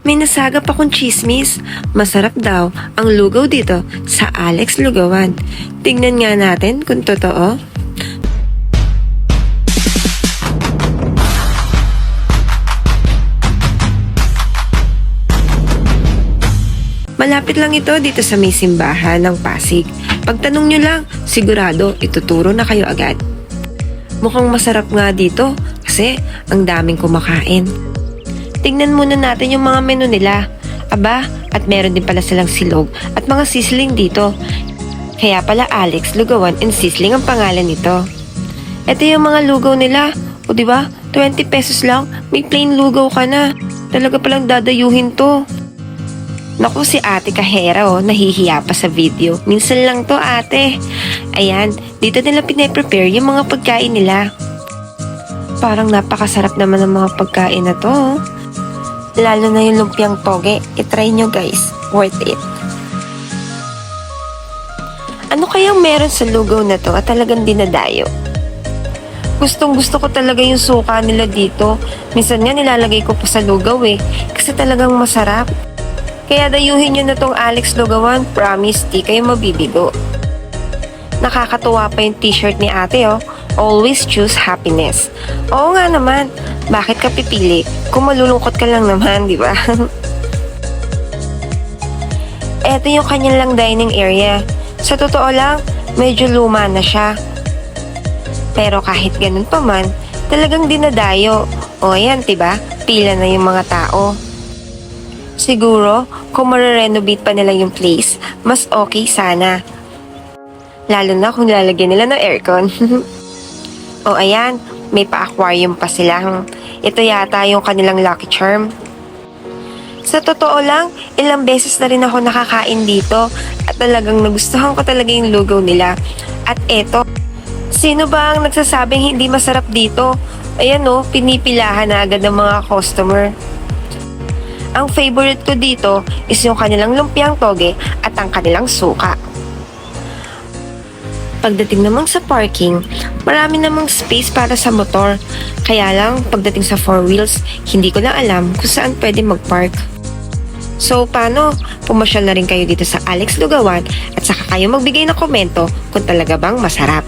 May nasagap akong chismis. Masarap daw ang lugaw dito sa Alex Lugawan. Tingnan nga natin kung totoo. Malapit lang ito dito sa may simbahan ng Pasig. Pagtanong nyo lang, sigurado ituturo na kayo agad. Mukhang masarap nga dito kasi ang daming kumakain. Tingnan muna natin yung mga menu nila. Aba, at meron din pala silang silog at mga sisling dito. Kaya pala Alex Lugawan and Sisling ang pangalan nito. Ito yung mga lugaw nila. O di ba? 20 pesos lang, may plain lugaw ka na. Talaga palang dadayuhin to. Naku si ate Kahera oh, nahihiya pa sa video. Minsan lang to ate. Ayan, dito nila pinaprepare yung mga pagkain nila. Parang napakasarap naman ng mga pagkain na to. oh. Lalo na yung lumpiang toge. I-try nyo guys. Worth it. Ano kayang meron sa lugaw na to at talagang dinadayo? Gustong gusto ko talaga yung suka nila dito. Minsan nga nilalagay ko pa sa lugaw eh. Kasi talagang masarap. Kaya dayuhin nyo na tong Alex Lugawan. Promise, di kayo mabibigo. Nakakatuwa pa yung t-shirt ni ate oh. Always choose happiness. Oo nga naman. Bakit ka pipili? Kung malulungkot ka lang naman, di ba? Ito yung kanyang lang dining area. Sa totoo lang, medyo luma na siya. Pero kahit ganun pa man, talagang dinadayo. O ayan, diba? Pila na yung mga tao. Siguro, kung marirenovate pa nila yung place, mas okay sana. Lalo na kung lalagyan nila ng aircon. o ayan, may pa-aquarium pa sila. Ito yata yung kanilang lucky charm. Sa totoo lang, ilang beses na rin ako nakakain dito at talagang nagustuhan ko talaga yung lugaw nila. At eto, sino ba ang nagsasabing hindi masarap dito? Ayan o, pinipilahan na agad ng mga customer. Ang favorite ko dito is yung kanilang lumpiang toge at ang kanilang suka. Pagdating namang sa parking, marami namang space para sa motor. Kaya lang, pagdating sa four wheels, hindi ko na alam kung saan pwede mag-park. So, paano? Pumasyal na rin kayo dito sa Alex Lugawan at saka kayo magbigay ng komento kung talaga bang masarap.